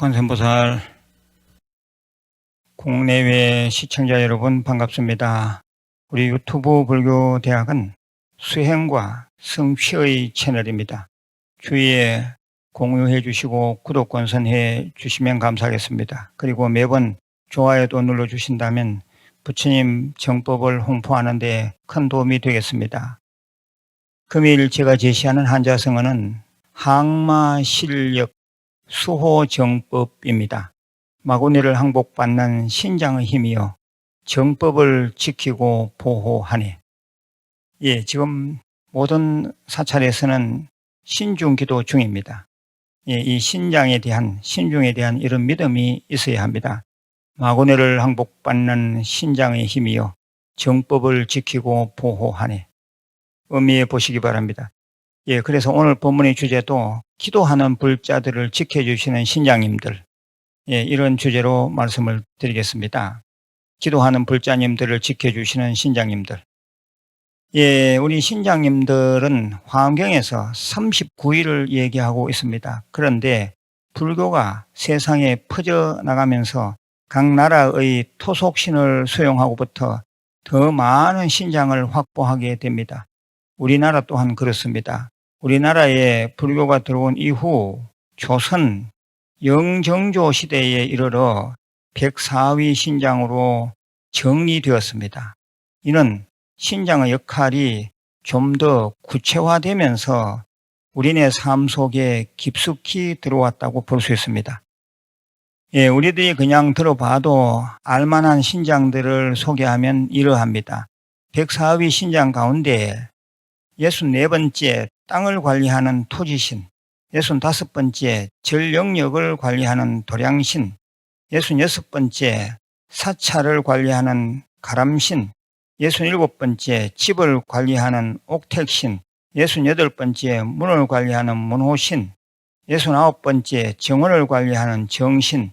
관세음보살 국내외 시청자 여러분 반갑습니다. 우리 유튜브 불교 대학은 수행과 성취의 채널입니다. 주위에 공유해 주시고 구독 권선해 주시면 감사하겠습니다. 그리고 매번 좋아요도 눌러 주신다면 부처님 정법을 홍보하는 데 큰 도움이 되겠습니다. 금일 제가 제시하는 한자성어는 항마실력 수호정법입니다. 마구니를 항복받는 신장의 힘이요. 정법을 지키고 보호하네. 예, 지금 모든 사찰에서는 신중 기도 중입니다. 예, 이 신장에 대한, 신중에 대한 이런 믿음이 있어야 합니다. 마구니를 항복받는 신장의 힘이요. 정법을 지키고 보호하네. 의미해 보시기 바랍니다. 예, 그래서 오늘 본문의 주제도 기도하는 불자들을 지켜주시는 신장님들, 예, 이런 주제로 말씀을 드리겠습니다. 기도하는 불자님들을 지켜주시는 신장님들. 예, 우리 신장님들은 화엄경에서 39일을 얘기하고 있습니다. 그런데 불교가 세상에 퍼져 나가면서 각 나라의 토속신을 수용하고부터 더 많은 신장을 확보하게 됩니다. 우리나라 또한 그렇습니다. 우리나라에 불교가 들어온 이후 조선 영정조 시대에 이르러 104위 신장으로 정리되었습니다. 이는 신장의 역할이 좀 더 구체화되면서 우리네 삶 속에 깊숙이 들어왔다고 볼 수 있습니다. 예, 우리들이 그냥 들어봐도 알만한 신장들을 소개하면 이러합니다. 104위 신장 가운데 64번째 땅을 관리하는 토지신, 65번째 절 영역을 관리하는 도량신, 66번째 사찰을 관리하는 가람신, 67번째 집을 관리하는 옥택신, 68번째 문을 관리하는 문호신, 69번째 정원을 관리하는 정신,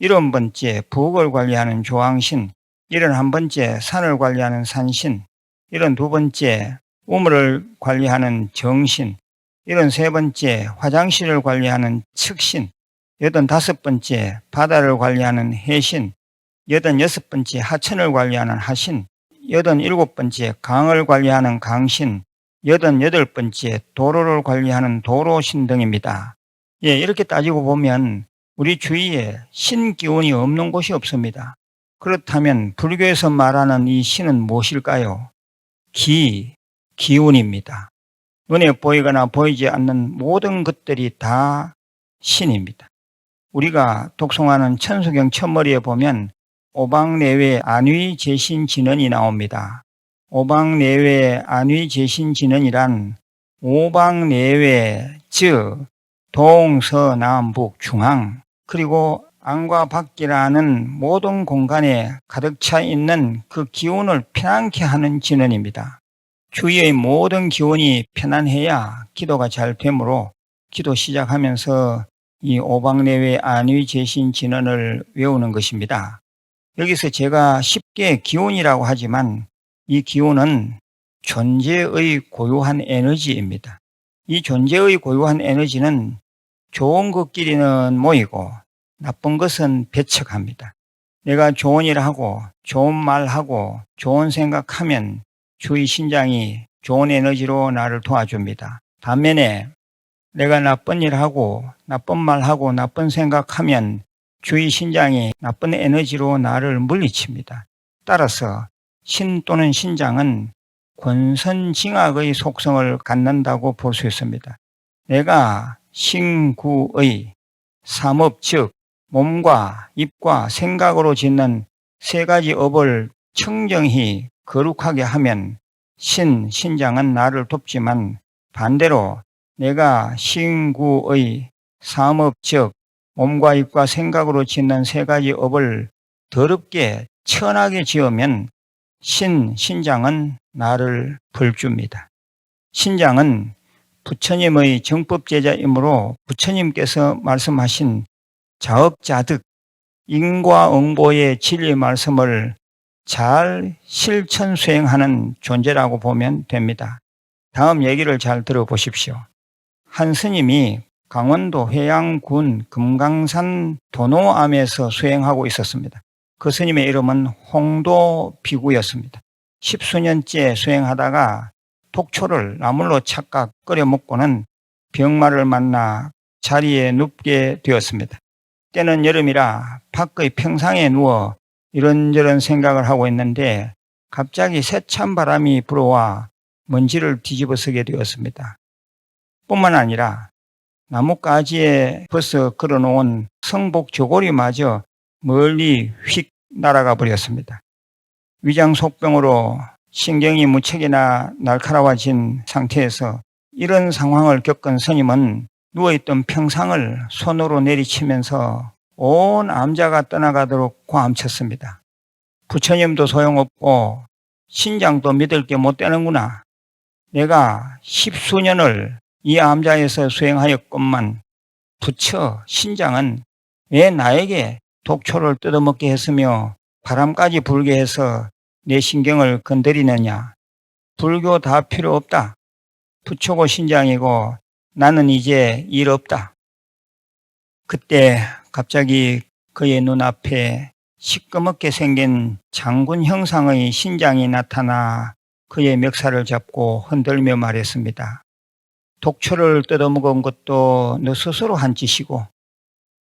70번째 부엌을 관리하는 조항신, 71번째 산을 관리하는 산신, 72번째 우물을 관리하는 정신, 이런 세 번째 화장실을 관리하는 측신, 여든 다섯 번째 바다를 관리하는 해신, 여든 여섯 번째 하천을 관리하는 하신, 여든 일곱 번째 강을 관리하는 강신, 여든 여덟 번째 도로를 관리하는 도로신 등입니다. 예, 이렇게 따지고 보면 우리 주위에 신 기운이 없는 곳이 없습니다. 그렇다면 불교에서 말하는 이 신은 무엇일까요? 기, 기운입니다. 눈에 보이거나 보이지 않는 모든 것들이 다 신입니다. 우리가 독송하는 천수경 첫머리에 보면 오방 내외 안위재신진언이 나옵니다. 오방 내외 안위재신진언이란 오방 내외 즉 동서남북 중앙 그리고 안과 밖이라는 모든 공간에 가득 차 있는 그 기운을 편안케 하는 진언입니다. 주위의 모든 기운이 편안해야 기도가 잘 되므로 기도 시작하면서 이 오방내외 안위 재신 진언을 외우는 것입니다. 여기서 제가 쉽게 기운이라고 하지만 이 기운은 존재의 고유한 에너지입니다. 이 존재의 고유한 에너지는 좋은 것끼리는 모이고 나쁜 것은 배척합니다. 내가 좋은 일 하고 좋은 말 하고 좋은 생각하면 주의 신장이 좋은 에너지로 나를 도와줍니다. 반면에 내가 나쁜 일 하고 나쁜 말 하고 나쁜 생각하면 주의 신장이 나쁜 에너지로 나를 물리칩니다. 따라서 신 또는 신장은 권선징악의 속성을 갖는다고 볼 수 있습니다. 내가 신구의 삼업 즉 몸과 입과 생각으로 짓는 세 가지 업을 청정히 거룩하게 하면 신, 신장은 나를 돕지만 반대로 내가 신구의 삼업 즉 몸과 입과 생각으로 짓는 세 가지 업을 더럽게 천하게 지으면 신, 신장은 나를 벌줍니다. 신장은 부처님의 정법제자이므로 부처님께서 말씀하신 자업자득, 인과응보의 진리 말씀을 잘 실천 수행하는 존재라고 보면 됩니다. 다음 얘기를 잘 들어보십시오. 한 스님이 강원도 회양군 금강산 도노암에서 수행하고 있었습니다. 그 스님의 이름은 홍도비구였습니다. 십수년째 수행하다가 독초를 나물로 착각 끓여 먹고는 병마를 만나 자리에 눕게 되었습니다. 때는 여름이라 밖의 평상에 누워 이런저런 생각을 하고 있는데 갑자기 세찬 바람이 불어와 먼지를 뒤집어 쓰게 되었습니다. 뿐만 아니라 나뭇가지에 벌써 걸어놓은 성복 저고리마저 멀리 휙 날아가 버렸습니다. 위장 속병으로 신경이 무척이나 날카로워진 상태에서 이런 상황을 겪은 스님은 누워있던 평상을 손으로 내리치면서 온 암자가 떠나가도록 고함쳤습니다. 부처님도 소용없고 신장도 믿을 게 못 되는구나. 내가 십수년을 이 암자에서 수행하였건만 부처 신장은 왜 나에게 독초를 뜯어먹게 했으며 바람까지 불게 해서 내 신경을 건드리느냐. 불교 다 필요 없다. 부처고 신장이고 나는 이제 일 없다. 그때 갑자기 그의 눈앞에 시꺼멓게 생긴 장군 형상의 신장이 나타나 그의 멱살을 잡고 흔들며 말했습니다. 독초를 뜯어먹은 것도 너 스스로 한 짓이고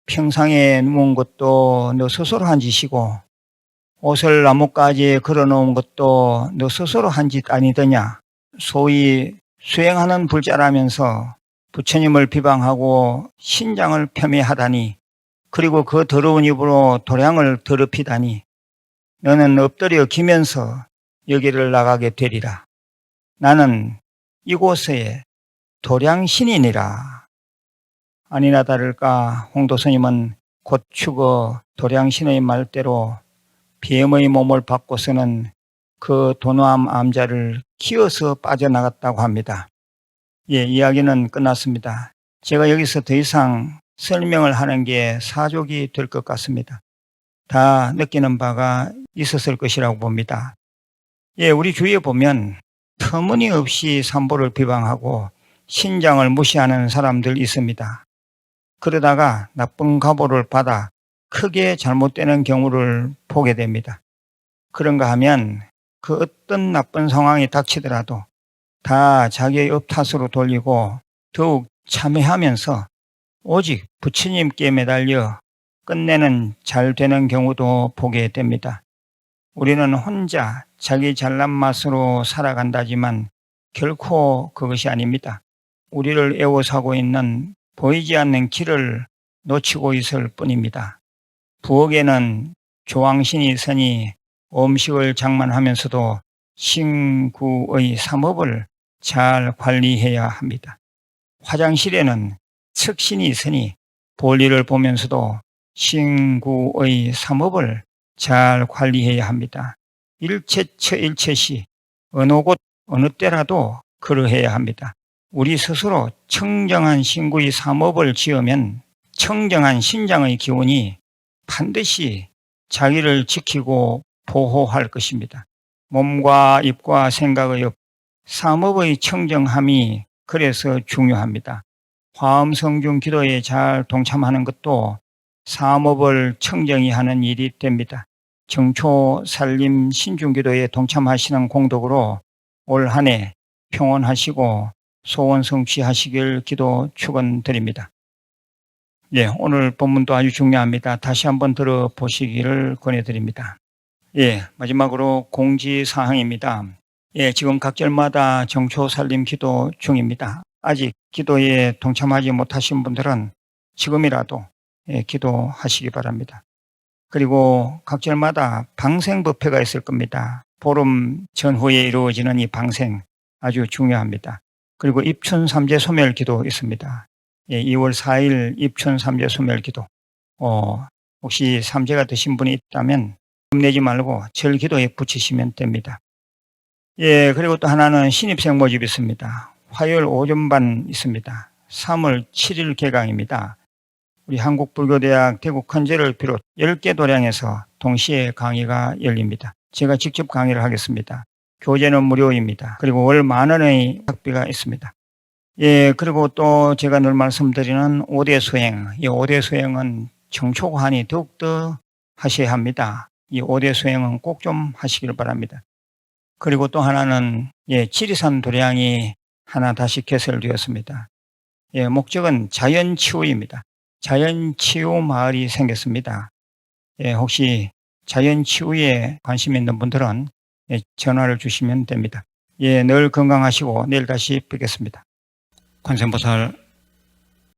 평상에 누운 것도 너 스스로 한 짓이고 옷을 나뭇가지에 걸어놓은 것도 너 스스로 한 짓 아니더냐. 소위 수행하는 불자라면서 부처님을 비방하고 신장을 폄훼하다니 그리고 그 더러운 입으로 도량을 더럽히다니 너는 엎드려 기면서 여기를 나가게 되리라. 나는 이곳에 도량신이니라. 아니나 다를까 홍도스님은 곧 죽어 도량신의 말대로 비엠의 몸을 받고서는 그 도노암 암자를 키워서 빠져나갔다고 합니다. 예, 이야기는 끝났습니다. 제가 여기서 더 이상 설명을 하는 게 사족이 될 것 같습니다. 다 느끼는 바가 있었을 것이라고 봅니다. 예, 우리 주위에 보면 터무니없이 삼보를 비방하고 신장을 무시하는 사람들 있습니다. 그러다가 나쁜 가보를 받아 크게 잘못되는 경우를 보게 됩니다. 그런가 하면 그 어떤 나쁜 상황이 닥치더라도 다 자기의 업 탓으로 돌리고 더욱 참회하면서 오직 부처님께 매달려 끝내는 잘 되는 경우도 보게 됩니다. 우리는 혼자 자기 잘난 맛으로 살아간다지만 결코 그것이 아닙니다. 우리를 애워사고 있는 보이지 않는 길을 놓치고 있을 뿐입니다. 부엌에는 조왕신이 있으니 음식을 장만하면서도 신구의 삼업을 잘 관리해야 합니다. 화장실에는 척신이 있으니 볼일을 보면서도 신구의 삼업을 잘 관리해야 합니다. 일체처 일체시 어느 곳 어느 때라도 그러해야 합니다. 우리 스스로 청정한 신구의 삼업을 지으면 청정한 신장의 기운이 반드시 자기를 지키고 보호할 것입니다. 몸과 입과 생각의 업, 삼업의 청정함이 그래서 중요합니다. 화엄성중 기도에 잘 동참하는 것도 삼업을 청정히 하는 일이 됩니다. 정초 살림 신중기도에 동참하시는 공덕으로 올 한 해 평온하시고 소원 성취하시길 기도 축원드립니다. 예, 오늘 본문도 아주 중요합니다. 다시 한번 들어보시기를 권해드립니다. 예, 마지막으로 공지 사항입니다. 예, 지금 각 절마다 정초 살림 기도 중입니다. 아직 기도에 동참하지 못하신 분들은 지금이라도 예, 기도하시기 바랍니다. 그리고 각 절마다 방생 법회가 있을 겁니다. 보름 전후에 이루어지는 이 방생 아주 중요합니다. 그리고 입춘 삼재 소멸 기도 있습니다. 예, 2월 4일 입춘 삼재 소멸 기도. 어, 혹시 삼재가 드신 분이 있다면 겁내지 말고 절 기도에 붙이시면 됩니다. 예, 그리고 또 하나는 신입생 모집 있습니다. 화요일 오전 반 있습니다. 3월 7일 개강입니다. 우리 한국불교대학 대구 컨제를 비롯 10개 도량에서 동시에 강의가 열립니다. 제가 직접 강의를 하겠습니다. 교재는 무료입니다. 그리고 월 만 원의 학비가 있습니다. 예, 그리고 또 제가 늘 말씀드리는 5대 수행. 이 5대 수행은 청초관이 더욱더 하셔야 합니다. 이 5대 수행은 꼭 좀 하시길 바랍니다. 그리고 또 하나는 예, 지리산 도량이 하나 다시 개설되었습니다. 예, 목적은 자연 치유입니다. 자연 치유 마을이 생겼습니다. 예, 혹시 자연 치유에 관심 있는 분들은 예, 전화를 주시면 됩니다. 예, 늘 건강하시고 내일 다시 뵙겠습니다. 관세음보살